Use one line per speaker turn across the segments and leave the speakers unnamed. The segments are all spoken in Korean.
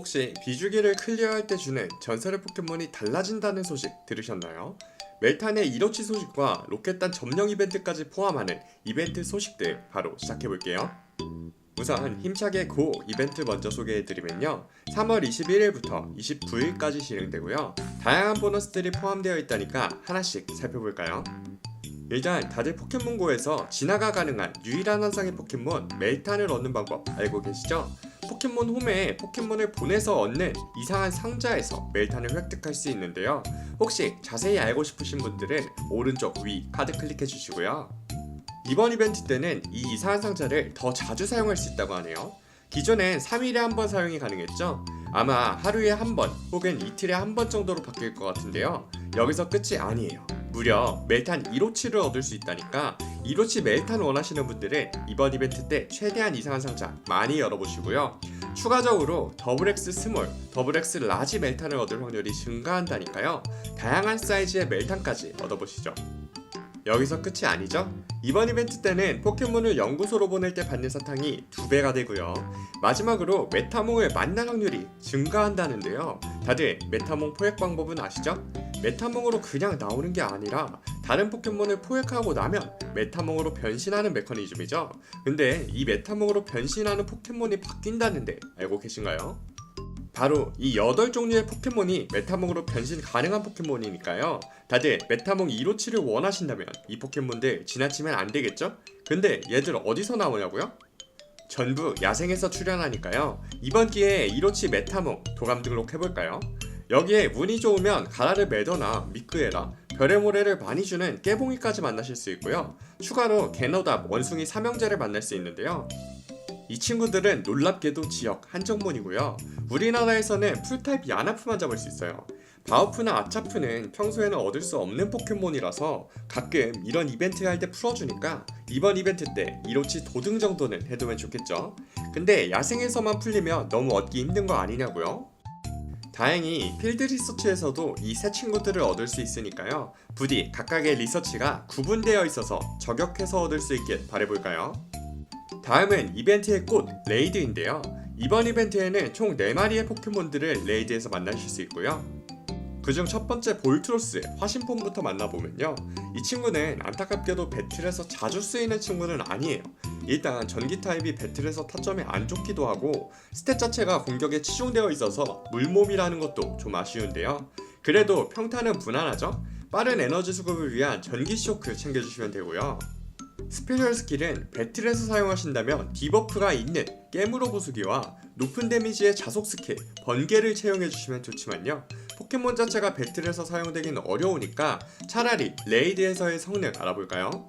혹시 비주기를 클리어할 때 주는 전설의 포켓몬이 달라진다는 소식 들으셨나요? 멜탄의 이로치 소식과 로켓단 점령 이벤트까지 포함하는 이벤트 소식들 바로 시작해볼게요. 우선 힘차게 고 이벤트 먼저 소개해드리면요. 3월 21일부터 29일까지 진행되고요. 다양한 보너스들이 포함되어 있다니까 하나씩 살펴볼까요? 일단 다들 포켓몬고에서 진화가 가능한 유일한 환상의 포켓몬 멜탄을 얻는 방법 알고 계시죠? 포켓몬 홈에 포켓몬을 보내서 얻는 이상한 상자에서 멜탄을 획득할 수 있는데요. 혹시 자세히 알고 싶으신 분들은 오른쪽 위 카드 클릭해 주시고요. 이번 이벤트 때는 이 이상한 상자를 더 자주 사용할 수 있다고 하네요. 기존엔 3일에 한 번 사용이 가능했죠? 아마 하루에 한 번 혹은 이틀에 한 번 정도로 바뀔 것 같은데요. 여기서 끝이 아니에요. 무려 멜탄 1호치를 얻을 수 있다니까 1호치 멜탄 원하시는 분들은 이번 이벤트 때 최대한 이상한 상자 많이 열어보시고요. 추가적으로 더블 X 스몰, 더블 X 라지 멜탄을 얻을 확률이 증가한다니까요. 다양한 사이즈의 멜탄까지 얻어보시죠. 여기서 끝이 아니죠? 이번 이벤트 때는 포켓몬을 연구소로 보낼 때 받는 사탕이 두 배가 되고요. 마지막으로 메타몽을 만날 확률이 증가한다는데요. 다들 메타몽 포획 방법은 아시죠? 메타몽으로 그냥 나오는 게 아니라 다른 포켓몬을 포획하고 나면 메타몽으로 변신하는 메커니즘이죠. 근데 이 메타몽으로 변신하는 포켓몬이 바뀐다는데 알고 계신가요? 바로 이 8종류의 포켓몬이 메타몽으로 변신 가능한 포켓몬이니까요. 다들 메타몽 2호치를 원하신다면 이 포켓몬들 지나치면 안 되겠죠? 근데 얘들 어디서 나오냐고요? 전부 야생에서 출연하니까요. 이번 기회에 1호치 메타몽 도감 등록해볼까요? 여기에 운이 좋으면 가라를 매거나 미크에라, 별의 모래를 많이 주는 깨봉이까지 만나실 수 있고요. 추가로 개노답, 원숭이 삼형제를 만날 수 있는데요. 이 친구들은 놀랍게도 지역 한정몬이고요. 우리나라에서는 풀타입 야나프만 잡을 수 있어요. 바우프나 아차프는 평소에는 얻을 수 없는 포켓몬이라서 가끔 이런 이벤트 할 때 풀어주니까 이번 이벤트 때 1호치 도등 정도는 해두면 좋겠죠. 근데 야생에서만 풀리면 너무 얻기 힘든 거 아니냐고요? 다행히 필드 리서치에서도 이새 친구들을 얻을 수 있으니까요. 부디 각각의 리서치가 구분되어 있어서 저격해서 얻을 수 있길 바래볼까요? 다음은 이벤트의 꽃 레이드인데요. 이번 이벤트에는 총 4마리의 포켓몬들을 레이드에서 만나실 수 있고요. 그중 첫 번째 볼트로스 화신폼부터 만나보면요. 이 친구는 안타깝게도 배틀에서 자주 쓰이는 친구는 아니에요. 일단 전기 타입이 배틀에서 타점이 안 좋기도 하고 스탯 자체가 공격에 치중되어 있어서 물몸이라는 것도 좀 아쉬운데요. 그래도 평타는 무난하죠? 빠른 에너지 수급을 위한 전기 쇼크 챙겨주시면 되고요. 스페셜 스킬은 배틀에서 사용하신다면 디버프가 있는 깨물어 부수기와 높은 데미지의 자속 스킬 번개를 채용해주시면 좋지만요 포켓몬 자체가 배틀에서 사용되기는 어려우니까 차라리 레이드에서의 성능 알아볼까요?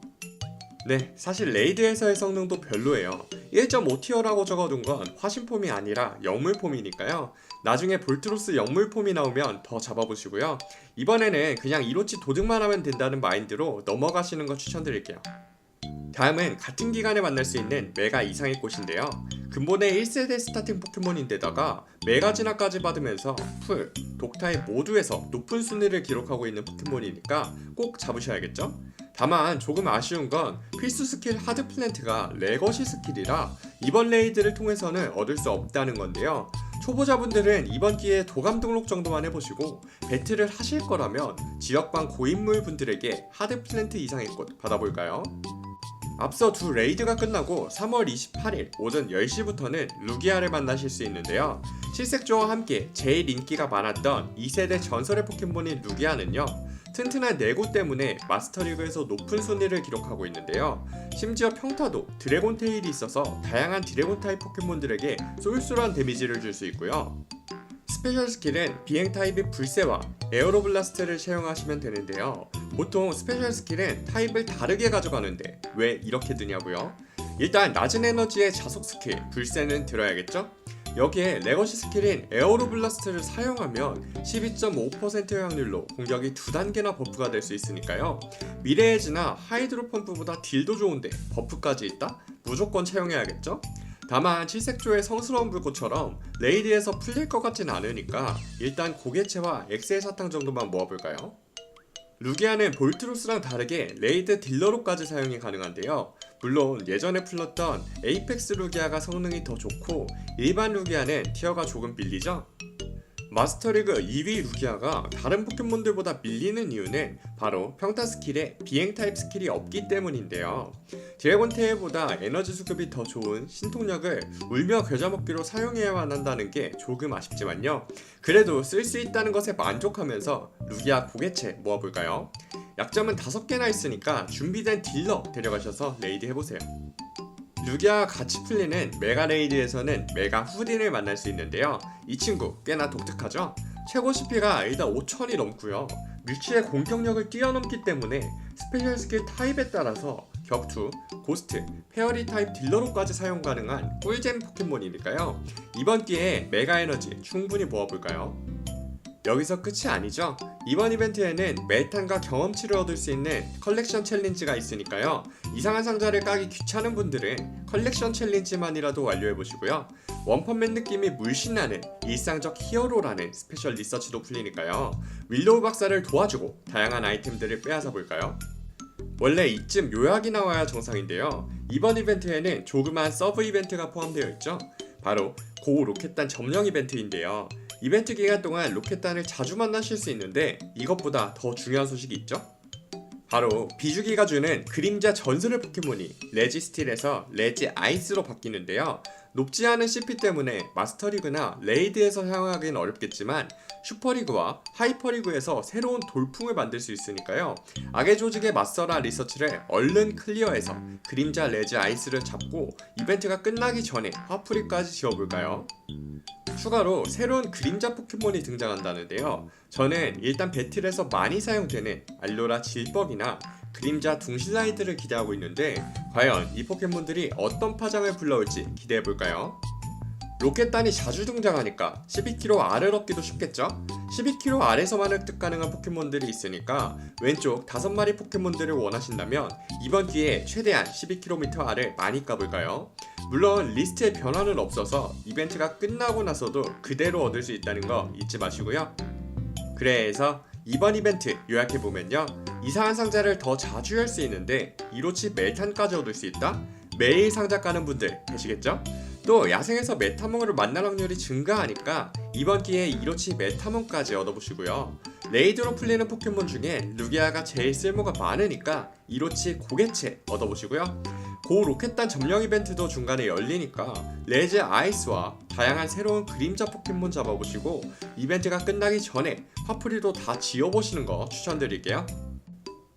네 사실 레이드에서의 성능도 별로예요. 1.5티어라고 적어둔 건 화신폼이 아니라 영물폼이니까요. 나중에 볼트로스 영물폼이 나오면 더 잡아보시고요. 이번에는 그냥 이로치 도둑만 하면 된다는 마인드로 넘어가시는 거 추천드릴게요 다음은 같은 기간에 만날 수 있는 메가 이상의 꽃인데요. 근본의 1세대 스타팅 포켓몬인데다가 메가 진화까지 받으면서 풀, 독타입 모두에서 높은 순위를 기록하고 있는 포켓몬이니까 꼭 잡으셔야겠죠? 다만 조금 아쉬운 건 필수 스킬 하드 플랜트가 레거시 스킬이라 이번 레이드를 통해서는 얻을 수 없다는 건데요. 초보자분들은 이번 기회에 도감 등록 정도만 해보시고 배틀을 하실 거라면 지역방 고인물 분들에게 하드 플랜트 이상의 꽃 받아볼까요? 앞서 두 레이드가 끝나고 3월 28일 오전 10시부터는 루기아를 만나실 수 있는데요. 실색조와 함께 제일 인기가 많았던 2세대 전설의 포켓몬인 루기아는요. 튼튼한 내구 때문에 마스터리그에서 높은 순위를 기록하고 있는데요. 심지어 평타도 드래곤 테일이 있어서 다양한 드래곤 타입 포켓몬들에게 쏠쏠한 데미지를 줄 수 있고요. 스페셜 스킬은 비행 타입의 불세와 에어로블라스트를 사용하시면 되는데요. 보통 스페셜 스킬은 타입을 다르게 가져가는데 왜 이렇게 드냐고요? 일단 낮은 에너지의 자속 스킬 불세는 들어야겠죠? 여기에 레거시 스킬인 에어로블라스트를 사용하면 12.5%의 확률로 공격이 두 단계나 버프가 될 수 있으니까요. 미래에지나 하이드로 펌프보다 딜도 좋은데 버프까지 있다? 무조건 채용해야겠죠? 다만 칠색조의 성스러운 불꽃처럼 레이드에서 풀릴 것 같진 않으니까 일단 고개체와 엑셀 사탕 정도만 모아볼까요? 루기아는 볼트로스랑 다르게 레이드 딜러로까지 사용이 가능한데요. 물론 예전에 풀렀던 에이펙스 루기아가 성능이 더 좋고 일반 루기아는 티어가 조금 밀리죠. 마스터리그 2위 루기아가 다른 포켓몬들보다 밀리는 이유는 바로 평타 스킬에 비행 타입 스킬이 없기 때문인데요. 드래곤 테일보다 에너지 수급이 더 좋은 신통력을 울며 겨자먹기로 사용해야만 한다는 게 조금 아쉽지만요. 그래도 쓸 수 있다는 것에 만족하면서 루기아 고개체 모아볼까요? 약점은 5개나 있으니까 준비된 딜러 데려가셔서 레이드 해보세요. 루기아와 같이 풀리는 메가 레이드에서는 메가 후딘을 만날 수 있는데요. 이 친구 꽤나 독특하죠? 최고 CP가 일단 5000이 넘고요. 뮤치의 공격력을 뛰어넘기 때문에 스페셜 스킬 타입에 따라서 격투, 고스트, 페어리 타입 딜러로까지 사용 가능한 꿀잼 포켓몬이니까요. 이번 기회에 메가 에너지 충분히 모아볼까요? 여기서 끝이 아니죠. 이번 이벤트에는 메탄과 경험치를 얻을 수 있는 컬렉션 챌린지가 있으니까요. 이상한 상자를 까기 귀찮은 분들은 컬렉션 챌린지만이라도 완료해 보시고요. 원펀맨 느낌이 물씬 나는 일상적 히어로라는 스페셜 리서치도 풀리니까요. 윌로우 박사를 도와주고 다양한 아이템들을 빼앗아 볼까요? 원래 이쯤 요약이 나와야 정상인데요. 이번 이벤트에는 조그만 서브 이벤트가 포함되어 있죠. 바로 고 로켓단 점령 이벤트인데요. 이벤트 기간 동안 로켓단을 자주 만나실 수 있는데 이것보다 더 중요한 소식이 있죠? 바로 비주기가 주는 그림자 전설의 포켓몬이 레지 스틸에서 레지 아이스로 바뀌는데요. 높지 않은 CP 때문에 마스터리그나 레이드에서 사용하기는 어렵겠지만 슈퍼리그와 하이퍼리그에서 새로운 돌풍을 만들 수 있으니까요. 악의 조직에 맞서라 리서치를 얼른 클리어해서 그림자 레지 아이스를 잡고 이벤트가 끝나기 전에 화풀이까지 지어볼까요? 추가로 새로운 그림자 포켓몬이 등장한다는데요. 저는 일단 배틀에서 많이 사용되는 알로라 질뻑이나 그림자 둥실라이드를 기대하고 있는데 과연 이 포켓몬들이 어떤 파장을 불러올지 기대해볼까요? 로켓단이 자주 등장하니까 12km R을 얻기도 쉽겠죠? 12km R에서만 획득 가능한 포켓몬들이 있으니까 왼쪽 5마리 포켓몬들을 원하신다면 이번 기회에 최대한 12km R을 많이 까볼까요? 물론 리스트에 변화는 없어서 이벤트가 끝나고 나서도 그대로 얻을 수 있다는 거 잊지 마시고요. 그래서 이번 이벤트 요약해보면요. 이상한 상자를 더 자주 열 수 있는데 이로치 멜탄까지 얻을 수 있다? 매일 상자 까는 분들 계시겠죠? 또 야생에서 메타몽을 만날 확률이 증가하니까 이번 기회에 이로치 메타몽까지 얻어보시고요. 레이드로 풀리는 포켓몬 중에 루기아가 제일 쓸모가 많으니까 이로치 고개체 얻어보시고요. 고 로켓단 점령 이벤트도 중간에 열리니까 레즈 아이스와 다양한 새로운 그림자 포켓몬 잡아보시고 이벤트가 끝나기 전에 화풀이도 다 지어보시는 거 추천드릴게요.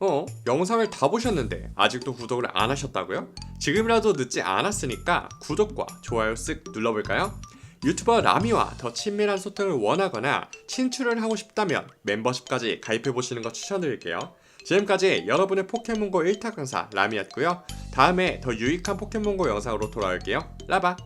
어? 영상을 다 보셨는데 아직도 구독을 안 하셨다고요? 지금이라도 늦지 않았으니까 구독과 좋아요 쓱 눌러볼까요? 유튜버 라미와 더 친밀한 소통을 원하거나 친출을 하고 싶다면 멤버십까지 가입해보시는 거 추천드릴게요. 지금까지 여러분의 포켓몬고 1타 강사 라미였고요. 다음에 더 유익한 포켓몬고 영상으로 돌아올게요. 라바!